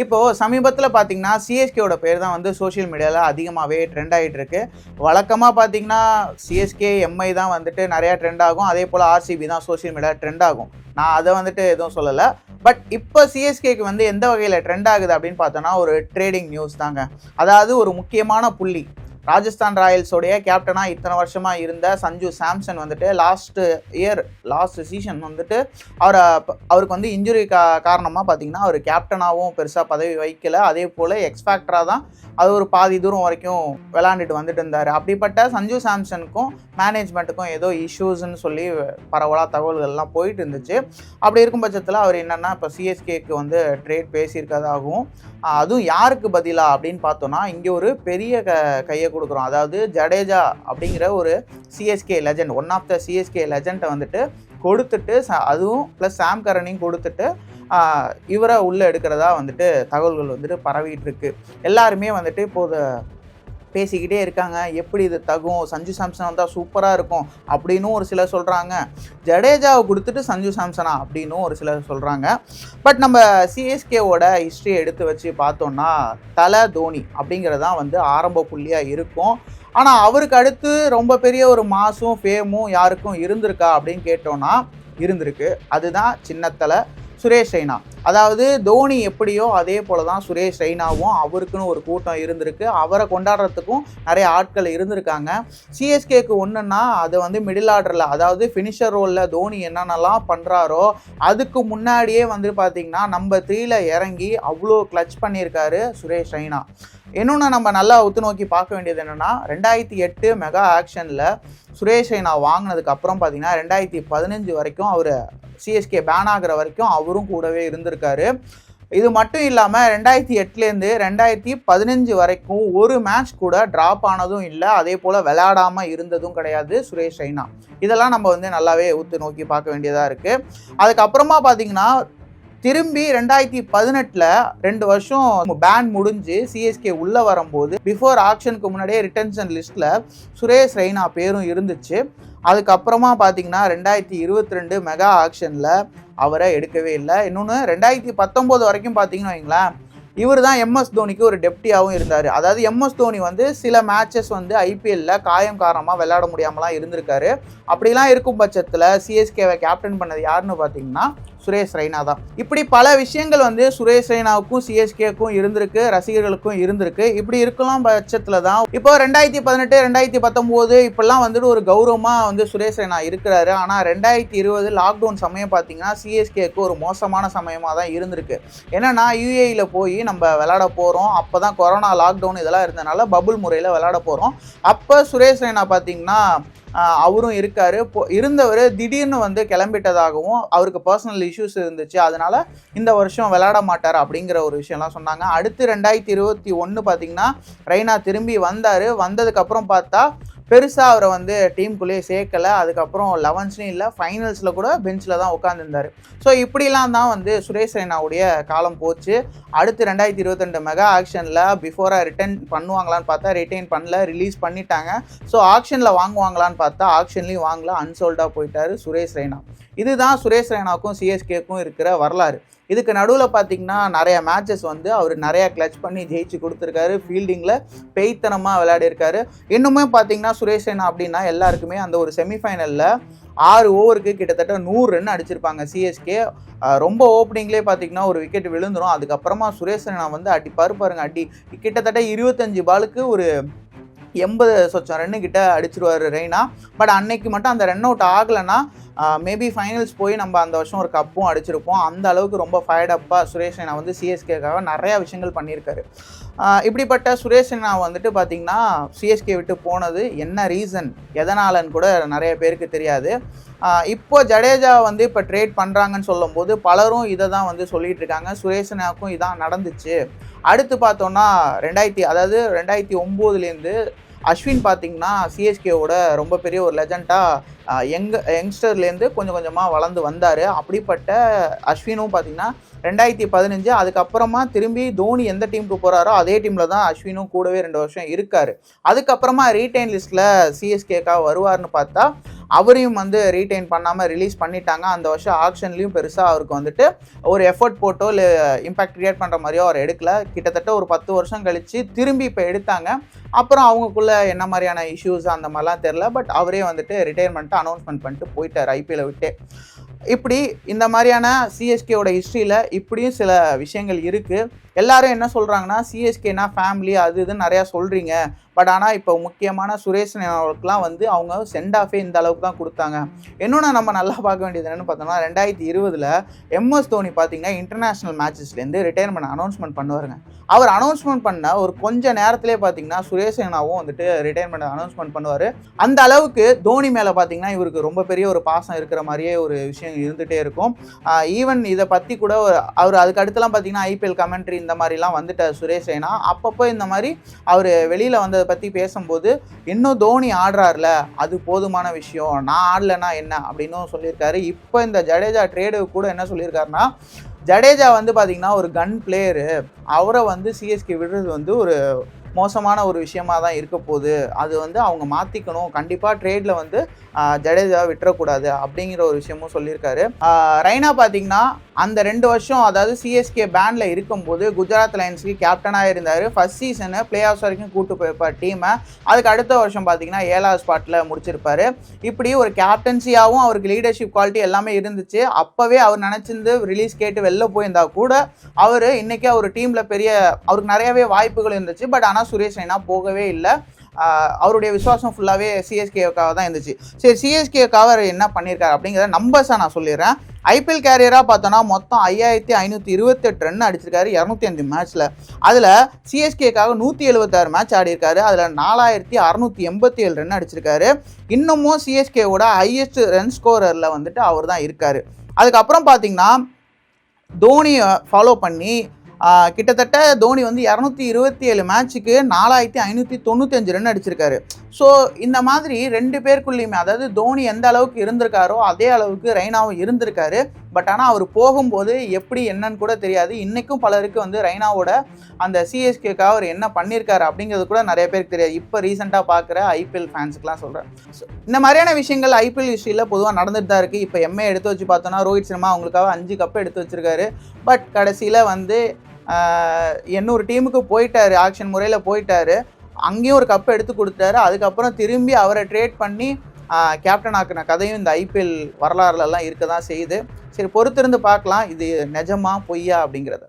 இப்போ சமீபத்தில் பார்த்தீங்கன்னா சிஎஸ்கேவோட பேர் தான் வந்து சோஷியல் மீடியாவில் அதிகமாகவே ட்ரெண்ட் ஆகிட்டு இருக்கு. வழக்கமாக பார்த்தீங்கன்னா சிஎஸ்கே எம்ஐ தான் வந்துட்டு நிறையா ட்ரெண்ட் ஆகும். அதே போல் ஆர்சிபி தான் சோஷியல் மீடியா ட்ரெண்ட் ஆகும். நான் அதை வந்துட்டு எதுவும் சொல்லலை. பட் இப்போ சிஎஸ்கேக்கு வந்து எந்த வகையில் ட்ரெண்ட் ஆகுது அப்படின்னு பார்த்தோன்னா ஒரு ட்ரேடிங் நியூஸ் தாங்க. அதாவது ஒரு முக்கியமான புள்ளி. ராஜஸ்தான் ராயல்ஸோடைய கேப்டனாக இத்தனை வருஷமாக இருந்த சஞ்சு சாம்சன் வந்துட்டு லாஸ்ட்டு இயர் லாஸ்ட் சீசன் வந்துட்டு அவரை அவருக்கு வந்து இன்ஜுரி கா காரணமாக பார்த்தீங்கன்னா அவர் கேப்டனாகவும் பெருசாக பதவி வைக்கல. அதே போல் எக்ஸ்பேக்டராக தான் அது ஒரு பாதி தூரம் வரைக்கும் விளாண்டுட்டு வந்துட்டு இருந்தார். அப்படிப்பட்ட சஞ்சு சாம்சனுக்கும் மேனேஜ்மெண்ட்டுக்கும் ஏதோ இஷ்யூஸ்ன்னு சொல்லி பரவலாக தகவல்கள்லாம் போயிட்டு இருந்துச்சு. அப்படி இருக்கும் பட்சத்தில் அவர் என்னென்னா இப்போ சிஎஸ்கேக்கு வந்து ட்ரேட் பேசியிருக்கதாகவும் அதுவும் யாருக்கு பதிலாக அப்படின்னு பார்த்தோன்னா இங்கே ஒரு பெரிய க கையை கொடுக்குறோம். அதாவது ஜடேஜா அப்படிங்கிற ஒரு CSK legend one of the CSK லெஜண்ட்டை வந்துட்டு கொடுத்துட்டு ச- அதுவும் ப்ளஸ் சாம் கரனையும் கொடுத்துட்டு இவரை உள்ளே எடுக்கிறதா வந்துட்டு தகவல்கள் வந்துட்டு பரவிட்டு இருக்கு. எல்லாருமே வந்துட்டு இப்போது பேசிக்கிட்டே இருக்காங்க. எப்படி இது தகும்? சஞ்சு சாம்சன் வந்தால் சூப்பராக இருக்கும். அப்படின்னும் ஒரு சிலர் சொல்கிறாங்க ஜடேஜாவை கொடுத்துட்டு சஞ்சு சாம்சனா அப்படின்னும் ஒரு சிலர் சொல்கிறாங்க பட் நம்ம சிஎஸ்கேவோட ஹிஸ்ட்ரியை எடுத்து வச்சு பார்த்தோம்னா தலை தோனி அப்படிங்கிறது தான் வந்து ஆரம்ப புள்ளியாக இருக்கும். ஆனால் அவருக்கு அடுத்து ரொம்ப பெரிய ஒரு மாசும் ஃபேமும் யாருக்கும் இருந்திருக்கா அப்படின்னு கேட்டோன்னா இருந்திருக்கு. அதுதான் சின்னத்தலை சுரேஷ் ரெய்னா. அதாவது தோனி எப்படியோ அதே போல தான் சுரேஷ் ரெய்னாவும் அவருக்குன்னு ஒரு கூட்டம் இருந்திருக்கு. அவரை கொண்டாடுறதுக்கும் நிறைய ஆட்கள் இருந்திருக்காங்க. சிஎஸ்கேக்கு ஒன்றுன்னா அது வந்து மிடில் ஆர்டரில் அதாவது ஃபினிஷர் ரோலில் தோனி என்னென்னலாம் பண்ணுறாரோ அதுக்கு முன்னாடியே வந்து பார்த்திங்கன்னா நம்ம த்ரீல இறங்கி அவ்வளோ கிளச் பண்ணியிருக்காரு சுரேஷ் ரெய்னா. இன்னொன்று நம்ம நல்லா உத்து நோக்கி பார்க்க வேண்டியது என்னென்னா ரெண்டாயிரத்தி எட்டு மெகா ஆக்ஷனில் சுரேஷ் நான் வாங்கினதுக்கு அப்புறம் பார்த்தீங்கன்னா ரெண்டாயிரத்தி பதினஞ்சு வரைக்கும் அவர் சிஎஸ்கே பேன் ஆகிற வரைக்கும் அவரும் கூடவே இருந்திருக்காரு. இது மட்டும் இல்லாமல் ரெண்டாயிரத்தி எட்டுலேருந்து ரெண்டாயிரத்தி பதினஞ்சு வரைக்கும் ஒரு மேட்ச் கூட ட்ராப் ஆனதும் இல்லை. அதே போல் விளையாடாமல் இருந்ததும் கிடையாது சுரேஷ் ரெய்னா. இதெல்லாம் நம்ம வந்து நல்லாவே ஊத்து நோக்கி பார்க்க வேண்டியதாக இருக்குது அதுக்கப்புறமா பார்த்தீங்கன்னா திரும்பி ரெண்டாயிரத்தி பதினெட்டில் ரெண்டு வருஷம் பேன் முடிஞ்சு சிஎஸ்கே உள்ளே வரும்போது பிஃபோர் ஆக்ஷனுக்கு முன்னாடியே ரிட்டன்ஷன் லிஸ்ட்டில் சுரேஷ் ரெய்னா பேரும் இருந்துச்சு. அதுக்கப்புறமா பார்த்தீங்கன்னா ரெண்டாயிரத்தி இருபத்தி ரெண்டு மெகா ஆக்ஷனில் அவரை எடுக்கவே இல்லை. இன்னொன்று ரெண்டாயிரத்தி பத்தொம்போது வரைக்கும் பார்த்தீங்கன்னு வைங்களேன் இவர் தான் எம்எஸ் தோனிக்கு ஒரு டெப்டியாகவும் இருந்தார். அதாவது எம்எஸ் தோனி வந்து சில மேட்சஸ் வந்து ஐபிஎல்ல காயம் காரணமாக விளையாட முடியாமலாம் இருந்திருக்காரு. அப்படிலாம் இருக்கும் பட்சத்தில் சிஎஸ்கேவை கேப்டன் பண்ணது யாருன்னு பார்த்தீங்கன்னா சுரேஷ் ரெய்னா தான். இப்படி பல விஷயங்கள் வந்து சுரேஷ் ரெய்னாவுக்கும் சிஎஸ்கேக்கும் இருந்திருக்கு ரசிகர்களுக்கும் இருந்திருக்கு. இப்படி இருக்கலாம் பட்சத்தில் தான் இப்போ ரெண்டாயிரத்தி பதினெட்டு ரெண்டாயிரத்தி பத்தொம்போது இப்பெல்லாம் வந்துட்டு ஒரு கௌரவமாக வந்து சுரேஷ் ரெய்னா இருக்கிறாரு. ஆனால் ரெண்டாயிரத்தி இருபது லாக்டவுன் சமயம் பார்த்தீங்கன்னா சிஎஸ்கேக்கு ஒரு மோசமான சமயமாக தான் இருந்திருக்கு. என்னென்னா யூஏயில் போய் நம்ம விளாட போகிறோம் அப்போ தான் கொரோனா லாக்டவுன் இதெல்லாம் இருந்தனால பபுள் முறையில் விளாட போகிறோம் அப்போ சுரேஷ் ரெய்னா பார்த்தீங்கன்னா அவரும் இருக்காரு. இருந்தவர் திடீர்னு வந்து கிளம்பிட்டதாகவும் அவருக்கு பர்சனல் இஷ்யூஸ் இருந்துச்சு. அதனால இந்த வருஷம் விளையாட மாட்டார் அப்படிங்கிற ஒரு விஷயம்லாம் சொன்னாங்க. அடுத்து ரெண்டாயிரத்தி இருபத்தி ஒன்று பார்த்தீங்கன்னா ரெய்னா திரும்பி வந்தார். வந்ததுக்கப்புறம் பார்த்தா பெருசாக அவரை வந்து டீமுக்குள்ளேயே சேர்க்கலை. அதுக்கப்புறம் லெவன்ஸ்லையும் இல்லை ஃபைனல்ஸில் கூட பெஞ்சில் தான் உட்காந்துருந்தார் ஸோ இப்படிலாம் தான் வந்து சுரேஷ் ரெய்னாவுடைய காலம் போச்சு. அடுத்து ரெண்டாயிரத்தி இருபத்தெண்டு மெகா ஆக்ஷனில் பிஃபோராக ரிட்டர்ன் பண்ணுவாங்களான்னு பார்த்தா ரிட்டைன் பண்ணல ரிலீஸ் பண்ணிட்டாங்க. ஸோ ஆக்ஷனில் வாங்குவாங்களான்னு பார்த்தா ஆக்ஷன்லேயும் வாங்கல அன்சோல்டாக போயிட்டார் சுரேஷ் ரெய்னா. இதுதான் சுரேஷ் ரெய்னாக்கும் சிஎஸ்கேக்கும் இருக்கிற வரலாறு. இதுக்கு நடுவில் பார்த்தீங்கன்னா நிறைய மேட்சஸ் வந்து அவர் நிறையா கிளச் பண்ணி ஜெயிச்சு கொடுத்துருக்காரு. ஃபீல்டிங்கில் பெய்த்தனமாக விளையாடிருக்காரு இன்னுமே பார்த்தீங்கன்னா சுரேஷ் ரெய்னா அப்படின்னா எல்லாருக்குமே அந்த ஒரு செமிஃபைனலில் ஆறு ஓவருக்கு கிட்டத்தட்ட நூறு ரன் அடிச்சிருப்பாங்க சிஎஸ்கே ரொம்ப ஓப்பனிங்லேயே பார்த்தீங்கன்னா ஒரு விக்கெட் விழுந்துரும். அதுக்கப்புறமா சுரேஷ் ரெய்னா வந்து அடி பாருங்க அடி. கிட்டத்தட்ட இருபத்தஞ்சு பாலுக்கு ஒரு எண்பது சொச்சம் ரன்னு கிட்ட அடிச்சிருவார் ரெய்னா. பட் அன்னைக்கு மட்டும் அந்த ரன் அவுட் ஆகலைன்னா மேபி ஃபைனல்ஸ் போய் நம்ம அந்த வருஷம் ஒரு கப்பும் அடிச்சிருப்போம். அந்த அளவுக்கு ரொம்ப ஃபயர்டப்பாக சுரேஷ் ரெய்னா வந்து சிஎஸ்கேக்காக நிறையா விஷயங்கள் பண்ணியிருக்காரு. இப்படிப்பட்ட சுரேஷ் ரெய்னா வந்துட்டு பார்த்தீங்கன்னா சிஎஸ்கே விட்டு போனது என்ன ரீசன் எதனாலன்னு கூட நிறைய பேருக்கு தெரியாது. இப்போ ஜடேஜா வந்து இப்போ ட்ரேட் பண்ணுறாங்கன்னு சொல்லும்போது பலரும் இதை தான் வந்து சொல்லிகிட்டு இருக்காங்க. சுரேஷனாக்கும் இதான் நடந்துச்சு. அடுத்து பார்த்தோன்னா ரெண்டாயிரத்தி அதாவது ரெண்டாயிரத்தி ஒம்போதுலேருந்து அஸ்வின் பார்த்தீங்கன்னா சிஎஸ்கேவோட ரொம்ப பெரிய ஒரு லெஜண்டாக யங் யங்ஸ்டர்லேருந்து கொஞ்சம் கொஞ்சமாக வளர்ந்து வந்தார். அப்படிப்பட்ட அஸ்வினும் பார்த்தீங்கன்னா ரெண்டாயிரத்தி பதினஞ்சு அதுக்கப்புறமா திரும்பி தோனி எந்த டீமுக்கு போகிறாரோ அதே டீமில் தான் அஸ்வினும் கூடவே ரெண்டு வருஷம் இருக்கார். அதுக்கப்புறமா ரீட்டைன் லிஸ்ட்டில் சிஎஸ்கேக்காக வருவார்னு பார்த்தா அவரையும் வந்து ரீட்டைன் பண்ணாமல் ரிலீஸ் பண்ணிட்டாங்க. அந்த வருஷம் ஆக்ஷன்லேயும் பெருசாக அவருக்கு வந்துட்டு ஒரு எஃபர்ட் போட்டோ இல்லை இம்பாக்ட் க்ரியேட் பண்ணுற மாதிரியோ அவர் எடுக்கல. கிட்டத்தட்ட ஒரு பத்து வருஷம் கழித்து திரும்பி இப்போ எடுத்தாங்க. அப்புறம் அவங்களுக்குள்ள என்ன மாதிரியான இஷ்யூஸ் அந்த மாதிரிலாம் தெரில பட் அவரே வந்துட்டு ரிட்டையர்மெண்ட் பண்ணிட்டு அனௌன்ஸ்மெண்ட் பண்ணிட்டு போயிட்டார் ஐபிஎல்லை விட்டு. இப்படி இந்த மாதிரியான சிஎஸ்கேவோட ஹிஸ்ட்ரியில் இப்படியும் சில விஷயங்கள் இருக்குது எல்லாரும் என்ன சொல்கிறாங்கன்னா சிஎஸ்கேனா ஃபேமிலி அது இதுன்னு நிறையா சொல்கிறீங்க பட் ஆனால் இப்போ முக்கியமான சுரேஷ் அவர்களுக்குலாம் வந்து அவங்க சென்ட் ஆஃபே இந்த அளவுக்கு தான் கொடுத்தாங்க. இன்னொன்று நம்ம நல்லா பார்க்க வேண்டியது என்னென்னு பார்த்தோம்னா ரெண்டாயிரத்தி இருபதில் எம்எஸ் தோனி பார்த்தீங்கன்னா இன்டர்நேஷ்னல் மேட்சஸ்லேருந்து ரிட்டையர்மெண்ட் அனௌன்ஸ்மெண்ட் பண்ணுவாருங்க. அவர் அனௌன்ஸ்மெண்ட் பண்ண ஒரு கொஞ்ச நேரத்திலே பார்த்தீங்கன்னா சுரேஷ் ரெய்னாவும் வந்துட்டு ரிட்டையர்மெண்ட் அனௌன்ஸ்மெண்ட் பண்ணுவார். அந்த அளவுக்கு தோனி மேலே பார்த்தீங்கன்னா இவருக்கு ரொம்ப பெரிய ஒரு பாசம் இருக்கிற மாதிரியே ஒரு விஷயம் இருந்துகிட்டே இருக்கும். ஈவன் இதை பற்றி கூட அவர் அதுக்கு அடுத்தலாம் பார்த்தீங்கன்னா ஐபிஎல் கமெண்ட்ரி இந்த மாதிரிலாம் வந்துட்டார் சுரேஷ் ரெய்னா. அப்பப்போ இந்த மாதிரி அவர் வெளியில் வந்ததை பற்றி பேசும்போது இன்னும் தோனி ஆடுறாருல அது போதுமான விஷயம். நான் ஆடலைன்னா என்ன? அப்படின்னும் சொல்லியிருக்காரு. இப்போ இந்த ஜடேஜா ட்ரேடு கூட என்ன சொல்லியிருக்காருன்னா ஜடேஜா வந்து பார்த்திங்கன்னா ஒரு கன் பிளேயரு அவரை வந்து சிஎஸ்கே விடுறது வந்து ஒரு மோசமான ஒரு விஷயமா தான் இருக்க போகுது. அது வந்து அவங்க மாற்றிக்கணும் கண்டிப்பாக ட்ரேடில் வந்து ஜடேஜா விட்டுறக்கூடாது அப்படிங்கிற ஒரு விஷயமும் சொல்லியிருக்காரு. ரெய்னா பார்த்திங்கன்னா அந்த ரெண்டு வருஷம் அதாவது சிஎஸ்கே பேண்டில் இருக்கும்போது குஜராத் லைன்ஸுக்கு கேப்டனாக இருந்தார். ஃபஸ்ட் சீசனு பிளே ஆஃப்ஸ் வரைக்கும் கூட்டு போயிருப்பார் டீமை அதுக்கு அடுத்த வருஷம் பார்த்தீங்கன்னா ஏழாவது ஸ்பாட்டில் முடிச்சிருப்பார். இப்படி ஒரு கேப்டன்சியாகவும் அவருக்கு லீடர்ஷிப் குவாலிட்டி எல்லாமே இருந்துச்சு. அப்போவே அவர் நினச்சிருந்து ரிலீஸ் கேட்டு வெளில போயிருந்தா கூட அவர் இன்றைக்கி அவர் டீமில் பெரிய அவருக்கு நிறையவே வாய்ப்புகள் இருந்துச்சு. பட் ஆனால் சுரேஷ் ரெய்னா போகவே இல்லை. அவருடைய விசுவாசம் ஃபுல்லாகவே சிஎஸ்கேவுக்காக தான் இருந்துச்சு. சரி சிஎஸ்கேவுக்காக அவர் என்ன பண்ணியிருக்காரு அப்படிங்கிறத நம்பர்ஸாக நான் சொல்லிடுறேன். ஐபிஎல் கேரியராக பார்த்தோன்னா மொத்தம் ஐயாயிரத்தி ஐநூற்றி இருபத்தெட்டு ரன் அடிச்சிருக்காரு இரநூத்தி அஞ்சு மேட்ச்சில் அதில் சிஎஸ்கேக்காக நூற்றி எழுபத்தாறு மேட்ச் ஆடிருக்காரு அதில் நாலாயிரத்தி அறநூற்றி எண்பத்தி ஏழு ரன் அடிச்சிருக்காரு. இன்னமும் சிஎஸ்கேவோட ஹையஸ்ட் ரன் ஸ்கோரரில் வந்துட்டு அவர் தான் இருக்கார். அதுக்கப்புறம் பார்த்தீங்கன்னா தோனியை ஃபாலோ பண்ணி கிட்டத்தட்ட தோனி வந்து இரநூத்தி இருபத்தி ஏழு மேட்ச்சுக்கு நாலாயிரத்தி ஐநூற்றி தொண்ணூத்தஞ்சு ரன் அடிச்சிருக்காரு. ஸோ இந்த மாதிரி ரெண்டு பேருக்குள்ளேயுமே அதாவது தோனி எந்த அளவுக்கு இருந்திருக்காரோ அதே அளவுக்கு ரெய்னாவும் இருந்திருக்காரு. பட் ஆனால் அவர் போகும்போது எப்படி என்னன்னு கூட தெரியாது. இன்றைக்கும் பலருக்கு வந்து ரெய்னாவோட அந்த சிஎஸ்கேக்காக அவர் என்ன பண்ணியிருக்காரு அப்படிங்கிறது கூட நிறைய பேருக்கு தெரியாது. இப்போ ரீசெண்டாக பார்க்குற ஐபிஎல் ஃபேன்ஸுக்கெலாம் சொல்கிறேன் ஸோ இந்த மாதிரியான விஷயங்கள் ஐபிஎல் ஹிஸ்ட்ரியில் பொதுவாக நடந்துட்டு தான் இருக்குது இப்போ எம்ஏ எடுத்து வச்சு பார்த்தோன்னா ரோஹித் சர்மா அவங்களுக்காக அஞ்சு கப் எடுத்து வச்சுருக்காரு. பட் கடைசியில் வந்து இன்னொரு டீமுக்கு போயிட்டார். ஆக்ஷன் முறையில் போயிட்டார். அங்கேயும் ஒரு கப் எடுத்து கொடுத்தாரு. அதுக்கப்புறம் திரும்பி அவரை ட்ரேட் பண்ணி கேப்டன் ஆக்கின கதையும் இந்த ஐபிஎல் வரலாறுலலாம் இருக்க தான் செய்யுது. சரி பொறுத்திருந்து பார்க்கலாம். இது நிஜமா பொய்யா அப்படிங்கிறத.